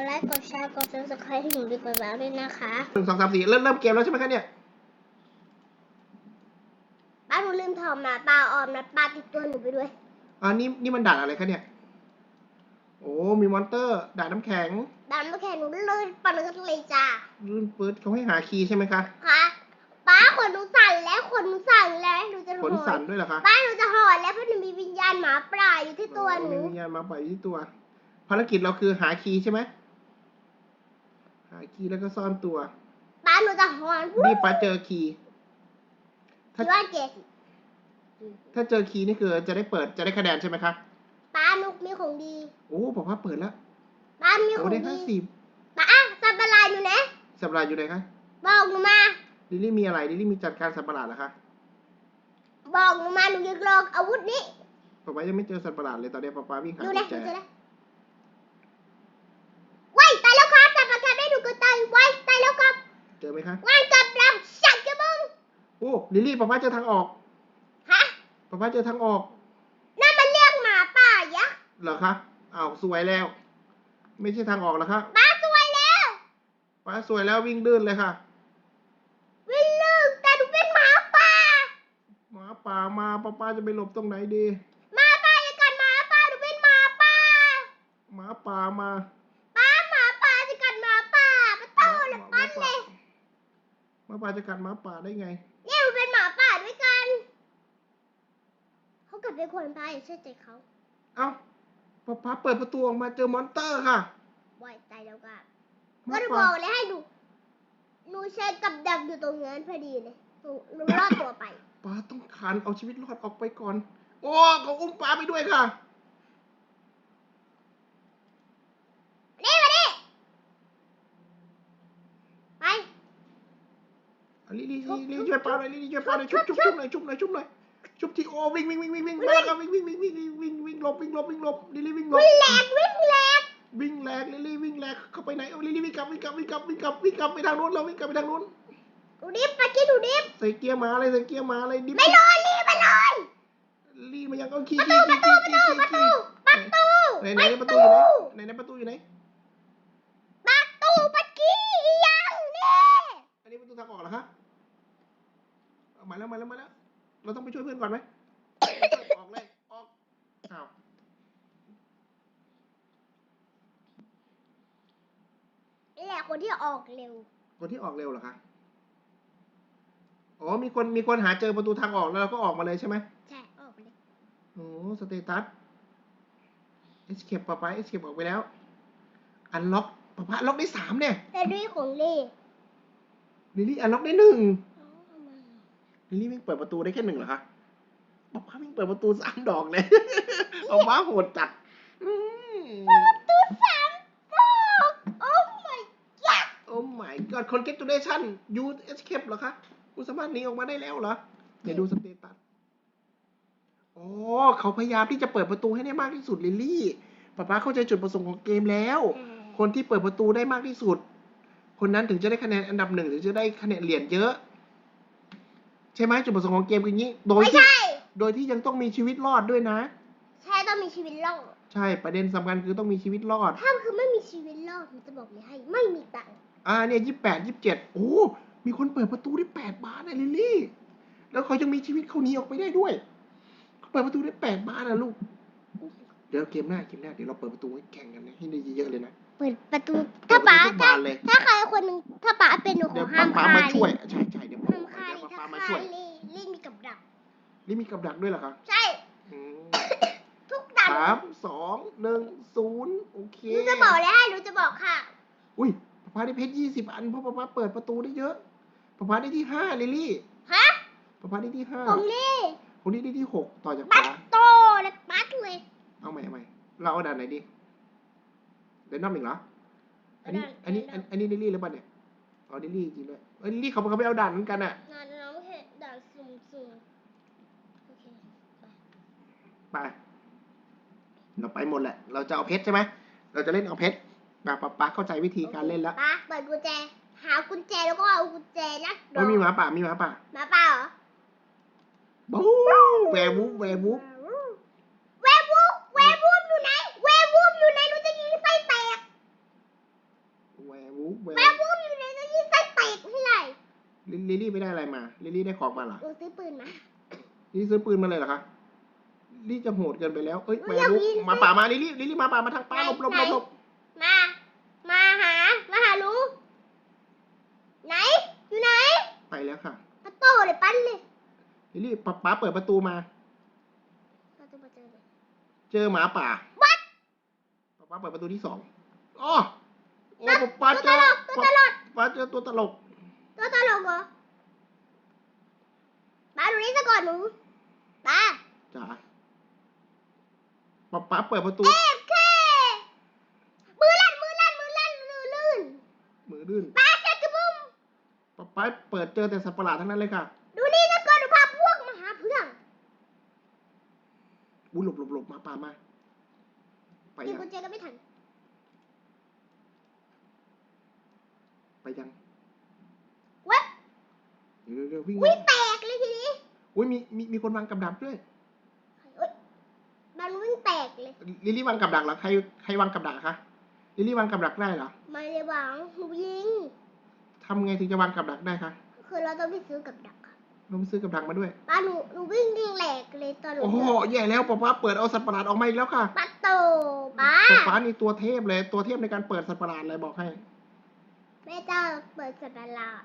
ดไลค์กดแชร์กด subscribe ให้หนูดีกว่าแล้วด้วยนะคะหนึ่งสองสามสี่เริ่มเริ่มเกมแล้วใช่ไหมคะเนี่ยป้าหนูลืมถอดหมาปลาออมนะปลาติดตัวหนูไปด้วย อ่านี่นี่มันด่านอะไรคะเนี่ย โอ้มีมอนเตอร์ด่านน้ำแข็งดำไม่แข็งหนูลื่นปนกันเลยจ้าลื่นปื๊ดเขาให้หาคีย์ใช่ไหมคะค่ะป้าขนหนูสั่นแล้วขนหนูสั่นแล้วหนูจะหขอนสั่นด้วยเหรอคะป้าหนูจะหอนแล้วเพราะหนูมีวิญญาณหมาป่าอยู่ที่ตัวหนูมีวิญญาณมาปล่อยอยู่ที่ตัว ภารกิจเราคือหาคีย์ใช่ไหม หาคีย์แล้วก็ซ่อนตัวป้าหนูจะหอนนี่ป้าเจอคีย์ถ้าคิดว่าเกศถ้าเจอคีย์นี่คือจะได้เปิดจะได้คะแนนใช่ไหมคะป้าหนูมีของดีโอ้บอกว่าเปิดแล้วป้ามีขโอ้องได้ดีห้าสิบป้าสับปะรดอยู่ไหนสัปดาห์อยู่ไหนคะบอกหนูมา ลิลลี่มีอะไรลิลลี่มีจัดการสัตว์ประหลาดเหรอคะบอกหนูมาหนูอยากลองอาวุธนี้ป๊าป๊ายังไม่เจอสัตว์ประหลาดเลยตอนนี้ป๊าป๊าวิ่งหาดูกุนะญแจดูจะนะว้ายตายแล้วครับจับประกันได้หนูก็ตายว้ายตายแล้วครับ เจอไหมคะว้ายจับแล้วสัตว์กระมึงโอ้ลิลลี่ป๊าป๊าเจอทางออกฮะป๊าป๊าเจอทางออกนั่นมันเรียกหมาป่ายักษ์เหรอคะอ้าวสวยแล้ว ไม่ใช่ทางออกเหรอคะป้าสวยแล้วป๊าสวยแล้ววิ่งดื้นเลยค่ะ วิ่งลึกแต่หนูเป็นหมาป่าหมาป่ามาป๊าป๊าจะไปหลบตรงไหนดีหมาป่าอย่ากัดหมาป่าหนูเป็นหมาป่าหมาป่ามา ป้าหมาป่าจะกัดหมาป่าป้าโตเลยปั้นเลย ห มาป่าจะกัดหมาป่าได้ไง เนี่ยหนูเป็นหมาป่าด้วยกัน เขากัดเป็นคนตายอย่าเชื่อใจเขาเอ้าป๊าป๊าเปิดประตูออกมาเจอมอนเตอร์ค่ะว้ายตายแล้วครับหก็มาจะบป่าอกเลยให้ดูหนูใช้กับดักอยู่ตรงนั้นพอดีเลยหนูหนูรอดตัวไป ป๊าต้องคานเอาชีวิตรอดออกไปก่อน โอ้เขาอุ้มป๊าไปด้วยค่ะ นี่มาดิไป อะ ลิลลี่ชุบลิลชุลี่บช่วยป้าหน่อยลิลลี่ช่วยป้าหน่อยชุชุบบชุบชุชุบบหน่อยชุบหน่อยชุบหน่อยชุบที่โอวิ่งวิ่งวิ่งวิ่งวิ่งวิ่งมาแล้วครับวิ่งวิ่งวิ่งวิ่งวิ่งวิ่งหลบวิ่งหลบวิ่งหลบลิลลี่วิ่งหลบวิ่งแหลกวิ่งแหลกวิ่งแหลกลิลลี่วิ่งแหลกเข้าไปไหนเอาลิลลี่วิ่งกลับวิ่งกลับวิ่งกลับวิ่งกลับวิ่งกลับไปทางโน้นเราวิ่งกลับไปทางโน้นหนูดิฟไปกินหนูดิฟใส่เกียร์มาเลยใส่เกียร์มาเลยดิไม่รอรีบไปเลยลี่มายังเอาขี่ประขี่ตูขี่ประขี่ตูขี่ประตูขี่ประตูไหนไหนประตูอยู่ไหนไหนไหนประตูอยู่ไหนประตูปักกี้ยังนี่อันนี้ประตูทางออกเหรอคะเอา มาแล้วมาแล้วมาแล้ว เราต้องไปช่วยเพื่อนก่อนไหมออกเลยออกอ้าวนี่แหละคนที่ออกเร็ว คนที่ออกเร็วเหรอคะอ๋อมีคนมีคนหาเจอประตูทางออกแล้วเราก็ออกมาเลยใช่ไหมใช่ ออกเลย โอ้สเตตัส escape ป๊าป๊า escape ออกไปแล้ว อันล็อกป๊าป๊าล็อกได้สามเนี่ยแต่ด้วยของเล่ ลิลลี่อันล็อกได้หนึ่งอ๋อเอามา ลิลลี่วิ่งเปิดประตูได้แค่หนึ่งเหรอคะป๊าป๊าวิ่งเปิดประตูสามดอกเลย เอาม้าโหดจัดอืมประตูสามดอกโอ้ my god โอ้ my god congratulation you escape เหรอคะคุณสามารถหนีออกมาได้แล้วเหรอ เดี๋ยวดูสเตตัสอ๋อเขาพยายามที่จะเปิดประตูให้ได้มากที่สุดลิลลี่ป๊าป๊าเข้าใจจุดประสงค์ของเกมแล้ว คนที่เปิดประตูได้มากที่สุด คนนั้นถึงจะได้คะแนนอันดับหนึ่งถึงจะได้คะแนนเหรียญเยอะ ใช่ไหมจุดประสงค์ของเกมคืออย่างนี้ โดยไม่ที่ใช่ โดยที่ยังต้องมีชีวิตรอดด้วยนะ ใช่ต้องมีชีวิตรอดใช่ประเด็นสำคัญคือต้องมีชีวิตรอด ถ้าคือไม่มีชีวิตรอดหนูจะบอกเลยให้ ไม่มีตังค์อ่าเนี่ยยี่แปดยี่เจ็ดโอ้ มีคนเปิดประตูได้แปดบานนะลิลลี่ แล้วเขายังมีชีวิตเขาหนีออกไปได้ด้วยเขาเปิดประตูได้แปดบานนะลูก เดี๋ยวเกมหน้าเกมหน้าเดี๋ยวเราเปิดประตูให้แข่งกันนะให้ได้เยอะๆเลยนะ เปิดประตู ถ้าป๋าเปิดประตูทุกถ้าบานเลย ถ้าใครคนหนึ่งถ้าป๋าเป็นหนูขเดี๋ยอวห้ามป้าฆ่ามาช่วยลี่ใช่ใช่เดี๋ยวห้า มฆ่าเดี๋ยวลี่ป้าถ้ามาฆ่าช่วยลี่ลี่มีกับดัก นี่มีกับดักด้วยเหรอคะใช่ อืมทุกดักสามสองหนึ่งศูนย์โอเค หนูจะบอกเลยให้หนูจะบอกค่ะ อุ้ยป้าได้เพชรยี่สิบอันเพราะป้าเปิดประตูได้เยอะป้าได้ที่ห้าลิลลี่ฮะป้าได้ที่ห้าของลี่คนนี้ได้ที่หกต่อจากบัป้าตโตและบัตเลยเอาใหม่เอาใหม่เราเอาด่านไหนดีเดนนัมอีกเหรออันนี้อันนี้อันอันนี้ลิลลี่หรือเปล่าเนี่ยอ๋อลิลลี่จริงด้วยเอ้ยลิลลี่เขาเขาไปเอาด่านเหมือนกันอะนานน้องเห็นด่านสุ่มสุ่มโอเคไป ไป เราไปหมดแหละ เราจะเอาเพชรใช่ไหม เราจะเล่นเอาเพชรป้าป้าป้าเข้าใจวิธีการเล่นแล้ว ป้าเปิดกุญแจ หากุญแจแล้วก็เอากุญแจนะโอ้ยมีหมาป่า มีหมาป่าหมาเปล่าเหรอบู๊แวร์วูฟแวร์วูฟแวร์วูฟแวร์วูฟอยู่ไหนแวร์วูฟอยู่ไหนหนูจะยิงไส้แตกแวร์วูฟแวแม่ร์พูดอยู่ในนั้นยิ่งไส้แตกไม่ไรลิลิลลี่ไม่ได้อะไรมา ลิลลี่ได้ของมาเหรอหนูซื้อปืนมา ลิลลี่ซื้อปืนมาเลยเหรอคะ ลิลลี่จะโหดเกินไปแล้ว เอ้ยอุ๊แวยร์วูฟอยากยิงหมาป่ามาลิลลี่ลิลลี่หมาป่ามาทางป้าไหนหลบหลบหลบไหนหลบมา มาหา มาหาลุงไหน อยู่ไหน ไปแล้วค่ะตะโตเลยปั้นเลยลิลลี่ป๊าป๊าเปิดประตูมาเราจะมาเจอเลยเจอหมาป่าวัดป๊าป๊าเปิดประตูที่สองอ๋อโอ้ป๊าป๊าตัวเจตอลกตัวตลกป๊าเจอตัวตลก ตัวตลกเหรอป้าดูนี่ซะก่อนหนูป้าจ๋า ป๊าป๊าเปิดประตู เอฟเคมือลั่นมือลั่นมือลั่นมือลื่นมือลื่นป้าเช็ดกระบุ้มป๊าป๊าเปิดเจอแต่สัตว์ประหลาดทั้งนั้นเลยค่ะ ดูนี่ซะก่อนหนูพาพวกมาหาเพื่อนอู้หลบหลบหลบหมาป่ามา ไปยิงยังกุญแจก็ไม่ทันไปยังเว้ยเดี๋ยวเดี๋ยววิ่งวิ่งแตกเลยทีนี้อุ้ยมีมีมีคนวางกับดักด้วย เอ้ยมันวิ่งแตก เลย ลิลลี่วางกับดักเหรอใครใครวางกับดักคะลิลลี่วางกับดักได้เหรอมาเลยหวังหนูยิงทำไงถึงจะวางกับดักได้คะคือเราต้องไปซื้อกับดักค่ะเราไปซื้อกับดักมาด้วยป้าหนูหนูวิ่งยิงแหลกเลยตอนหนูโอ้โหเจอแย่แล้วป๊าป๊าเปิดเอาสัตว์ประหลาดออกมาอีกแล้วค่ะปัตโตป้าป๊าป๊านี่ตัวเทพเลยตัวเทพในการเปิดสัตว์ประหลาดเลยบอกให้แม่เจ้าเปิดสัตว์ประหลาด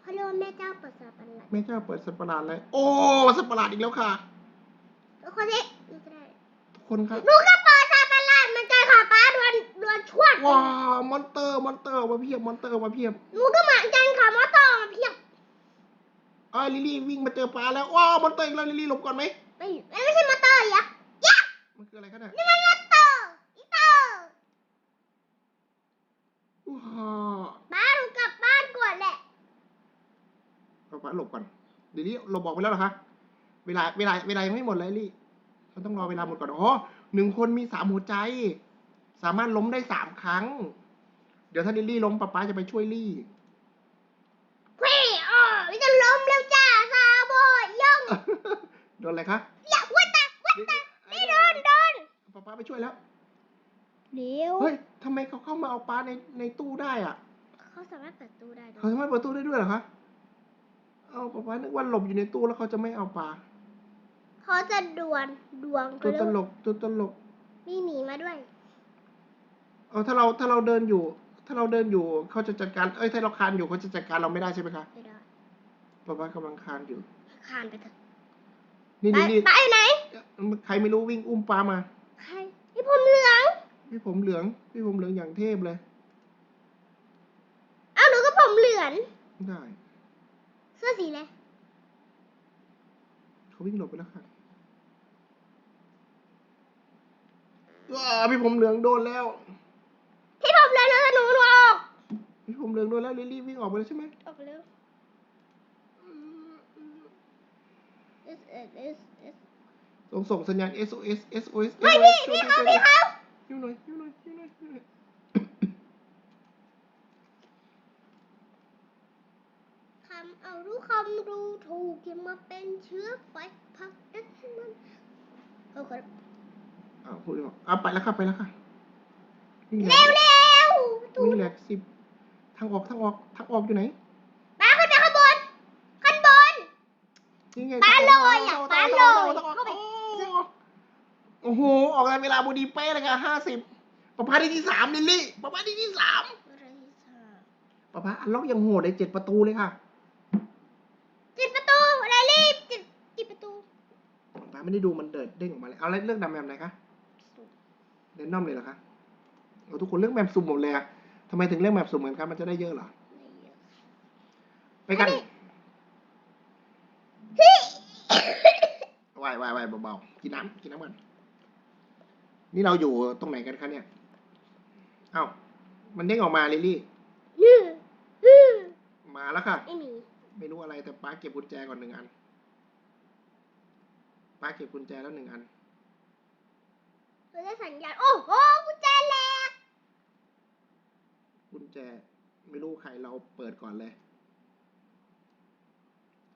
เพราะเรียกว่าแม่เจ้าเปิดสัตว์ประหลาดแม่เจ้าเปิดสัตว์ประหลาดเลย โอ้สัตว์ประหลาดอีกแล้วค่ะทุกคนนี้ดูก็ได้ทุก คนครับหนูก็เปิดสัตว์ประหลาดเหมันเจอค่ะป้าดวนดวนชวดว้าวมอนเตอร์มอนเตอร์มาเพียบมอนเตอร์มาเพียบหนูก็เหมือนกันค่ะมอต่อมาเพียบอ้าวลิลลี่วิ่งมาเจอปลาแล้วว้าวมอนเตอร์อีกแล้วลิลลี่หลบก่อนไหมไม่ไม่ใช่มอเตอร์ยักษ์ยักษ์มันคืออะไรกันเนี่ยนี่มันมอเตอร์อีเตอร์ว้าวป้าหนูกลับบ้านก่อนแหละป๊าป๊าหลบก่อนลิลลี่หลบบอกไปแล้วเหรอคะเวลาเวลาเวลายังไม่หมดเลยลิ ลลี่เราต้องรอเวลาหมดก่อน อ๋อหนึ่งคนมีสามหัวใจ สามารถล้มได้สามครั้ง เดี๋ยวถ้าลิลลี่ล้มป๊าป๊าจะไปช่วยลี่เพ่อ๋อวิจะล้มแล้วจ้าซาโบย่องโดนอะไรคะอย่าวัดตาวัดตานี่โดนโดนป๊าป๊าไปช่วยแล้วเดี๋ยวเฮ้ยทำไมเขาเข้ามาเอาปลาในในตู้ได้อะเขาสามารถเปิดตู้ได้ด้วเขายสามารถเปิดตู้ได้ด้วยเหรอคะเอาป๊าป๊านึกว่าหลบอยู่ในตู้แล้วเขาจะไม่เอาปลา เขาจะดวลดวงตัวตลกตัวตลก มีหมีมาด้วย เอาถ้าเราถ้าเราเดินอยู่ ถ้าเราเดินอยู่เขาจะจัดการ เอ้ยถ้าเราคานอยู่เขาจะจัดการเราไม่ได้ใช่ไหมคะไม่ได้ป๊าป๊ากำลังคานอยู่ คานไปเถอะนี่ไปนี่นี่ไปไหน ใครไม่รู้วิ่งอุ้มปลามาใครนี่ผมเหลืองพี่ผมเหลืองพี่ผมเหลืองอย่างเทพเลยเอ้าหนูก็ผมเหลืองได้ เสื้อสีอะไรเขาวิ่งหลบไปแล้วค่ะ ว้าพี่ผมเหลืองโดนแล้วที่ผมเหลืองแล้วหนูหนูออกพี่ผมเหลืองโดนแล้วลิลลี่วิ่งออกไปแล้วใช่ไหมออกไปเร็ว S S S S ส่งส่งสัญญาณ SOS SOS เฮ้ยพี่พี่เขาพี่เขาหิวหน่อยหิวหน่อยหิวหน่อยหิวหน่อยคำเอารู้คำรู้ถูกอย่ามาเป็นเชื้อไฟพักดันให้มันเอาก่อน อ้าวพูดไม่ออกอะไปแล้วค่ะไปแล้วค่ะวิ่งแหลเร็วกเร็วตูวิ่นงแหลกสิบทางออกทางออกทางออกอยู่ไหนป้าขึ้นไปข้างบนข้างบนนี่ไงปลาลอยอะทางกปลาทางลอออกยทางออกเข้าไปโอ้โหออกในเวลาบูดีเป้เลยค่ะห้าสิบปะพาที่ที่สามลิลลี่ปะพาที่ที่สามอะไรสักปะพาอันล็อกยังโหดเลยเจ็ดประตูเลยค่ะจิดประตูอะไรรีบจิดจิดประตูปะพาไม่ได้ดูมันเดินเด้งออกมาเลยเอาแล้วเรื่องดำแมมไหนคะ เดนนอมเลยเหรอคะเอาทุกคนเรื่องแมปสุ่มหมดเลยอะทำไมถึงเรื่องแมปสุ่มกันครับมันจะได้เยอะเหรอไม่เยอะไปกันพี่วายวายวายเบาๆ กินน้ำกินน้ำก่อน นี่เราอยู่ตรงไหนกันคะเนี่ย เอ้า มันเด้งออกมาลิลลี่ยื้อยื้อมาแล้วค่ะ ไม่มีไม่รู้อะไรแต่ป้าเก็บกุญแจก่อนหนึ่งอันป้าเก็บกุญแจแล้วหนึ่งอัน เราได้สัญญาณ โอ้โหกุญแจแหลกกุญแจ ไม่รู้ใครเราเปิดก่อนเลย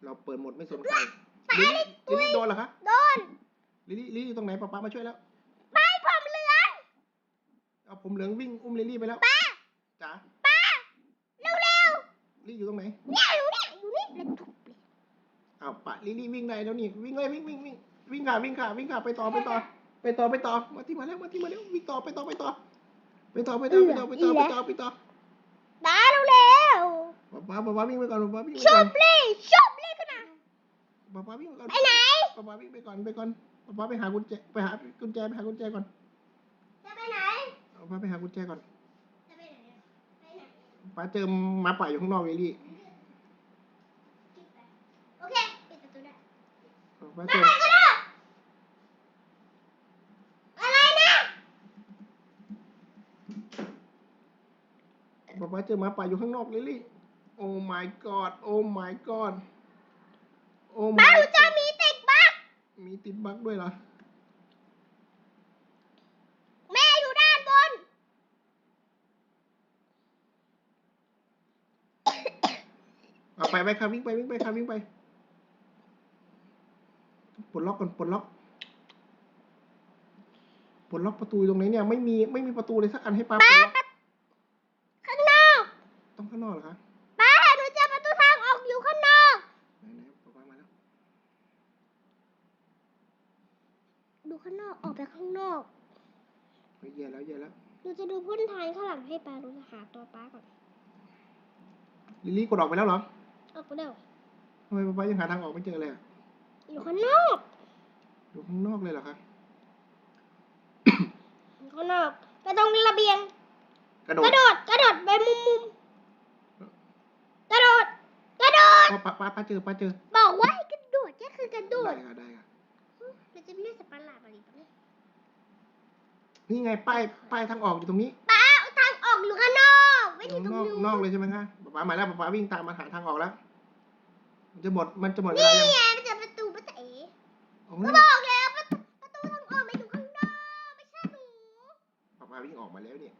เราเปิดหมดไม่สนใครลิลลี่ลิลลี่โดนเหรอคะโดนลิลลี่ลิลลี่อยู่ตรงไหนป้าป้ามาช่วยแล้วไม่ผมเหลืองเอาผมเหลืองวิ่งอุ้มลิลลี่ไปแล้วป้าจ๋าป้าเร็วเร็วลี่อยู่ตรงไหนๆเนี่ยอยู่เนี่ยอยู่นี่แล้วทุบเลยอ้าวปะลิลี่วิ่งได้แล้วนี่วิ่งเลยวิ่งวิ่งวิ่งวิ่งค่ะวิ่งค่ะวิ่งค่ะไปต่อไปต่อ ไปต่อไปต่อมาที่มาแล้วมาที่มาแล้ววิ่งต่อไปต่อไปต่อไปต่อไปต่อไปต่อไปต่อไปต่อไปต่อตาเร็วเร็วป๊าป๊าป๊าป๊าวิ่งไปก่อนป๊าป๊าวิ่งไปชก่ออนบเลยชอบเลยขนาดป๊าป๊าวิ่งไปก่อนไปไหนป๊าป๊าวิ่งไปก่อนไปก่อนป๊าป๊าไปหากุญแจไปหากุญแจไปหากุญแจก่อนจะไปไหนป๊าป๊าไปหากุญแจก่อนจะไปไหนไปไหนป๊าเจอหมาป่าอยู่ข้างนอกลิลี่โอเคปิดประตูได้ป๊าไปเจอ ไหนกันอะอะไรนะ ป๊าป๊าเจอหมาป่าอยู่ข้างนอกลิลี่ โอ้ my god โอ้ my god โอ้บ้า my หนูจะมีติดบักมีติดบั๊กด้วยเหรอ แม่อยู่ด้านบน เอาไปไปค่ะวิ่งไปวิ่งไปค่ะวิ่งไปปลดล็อกก่อนปลดล็อกปลดล็อกประตูอยู่ตรงไหนเนี่ยไม่มีไม่มีประตูเลยสักอันให้ป้าปลป้าดล็อก ข้างนอก ต้อง ข้างนอกเหรอคะป้าหนูเจอประตูทางออกอยู่ข้างนอกไหนไหนป้าป้ามาแล้วดูข้างนอกออกไปข้างนอกเฮ้ยแย่แล้วแย่แล้วหนูจะดูพ้นทางข้างหลังให้ป้าหนูจะหาตัวป้าก่อนลิลลี่กดออกไปแล้วเหรอออกไปเร็วทำไมป้าป้ายังหาทางออกไม่เจอเลยอะอยู่ข้างนอกอยู่ข้างนอกเลยเหรอคะอยู่ข้างนอกไปตรงระเบียง กระโดกดระโดดกระโดดไปมุมมุม กระโดด กระโดดอ๋อป้าป้าป้าเจอป้าเจอบอกว่าให้กระโดดก็คือกระโดได้ดค่ะได้ค่ะเราจะไม่ได้สปาร์ลาบอะไรปะเนี่ยนี่ไงป้ายป้ายทางออกอยู่ตรงนี้ป้าทางออกอยู่ข้างนอกไม่ออยู่ยู่ตรงนอกนู้นนอกเลยใช่ไหมคะป้าป้ามาแล้วป้าป้าวิ่งตามมาหาทางออกแล้วมันจะหมดมันจะหมดเวนี่ลายังไงมันจะประตูป้าเต๋โอ้ก็ยบอกแล้วประตูประตูทางออกมันอยู่ข้างนอกไม่ใช่หนูป้าป้าวิ่งออกมาแล้วเนี่ย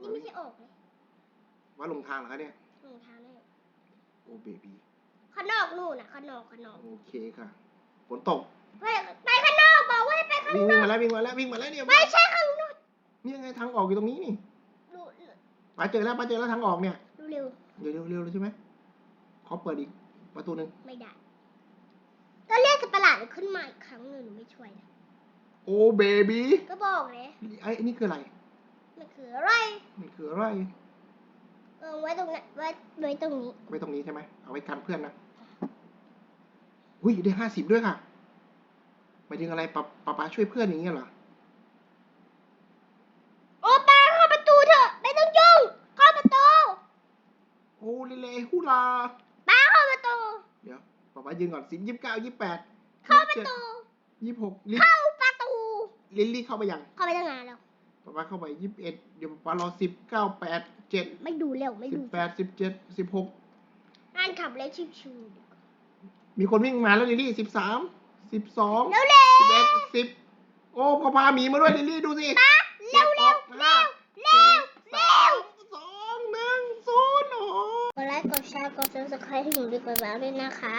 นี่ไม่ใช่ออกเลยว่าลงทางเหรอคะเนี่ยลงทางเลยโอ้เบบีข้างนอกนู่นน่ะข้างนอกข้างนอกโอเคค่ะฝนตกไปไปข้างนอกบอกว่าให้ไปข้างวิ่งนวิ่งอกมาแล้ววิ่งมาแล้ววิ่งมาแล้วเนี่ยไม่ใช่ข้างนอกนี่ยังไงทางออกอยู่ตรงนี้นี่ดูป้าเจอแล้วป้าเจอแล้วทางออกเนี่ยดูเร็วเร็วเร็วเร็วเลยใช่ไหมขอเปิดอีกประตูหนึ่งไม่ได้ก็เรียกสัตว์ประหลาดขึ้นมาอีกครั้งหนึ่งหนูไม่ช่วยนะโอ้เบบีก็บอกเลยไอ้ยนี่คืออะไรมันคืออะไรนี่คืออะไร เออไว้ตรงนั้นไว้ไว้ตรงนี้ ไว้ตรงนี้ใช่ไหมเอาไว้กันเพื่อนนะอุ้ยได้ห้าสิบด้วยค่ะหมายถึงอะไรป้าป้าป้าช่วยเพื่อนอย่างเงี้ยเหรอโอ้ป้าเข้าประตูเถอะไม่ต้องยุ่งเข้าประตูโอ้เลเลฮูลาป้าเข้าประตูเดี๋ยวป้าป้ายืนก่อนสิบยี่สิบเก้ายี่สิบแปดเข้าประตูยี่สิบหกลิเข้าประตูลิลลี่เข้าไปยังเข้าไปตั้งนานแล้ว ป้าป้าเข้าไปยี่สิบเอ็ดเดี๋ยวป้าป้ารอสิบเก้าแปดเจ็ดไม่ดูเร็วไม่สิดูบแปดสิบเจ็ดสิบหกอ่านขับเล็กชิวๆดีกว่ามีคนวิ่งมาแล้วลิลลี่สิบสามสิบสองเร็วเร็วสิบเอ็ดสิบโอ้พอพาหมีมาด้วยลิลลี่ดูสิป้าเร็วเร็วเร็วเร็วเร็วสองหนึ่งศูนย์โอ้ กดไลค์กดแชร์กดซับสไครต์ให้หนูด้วยกดแล้วด้วยนะคะ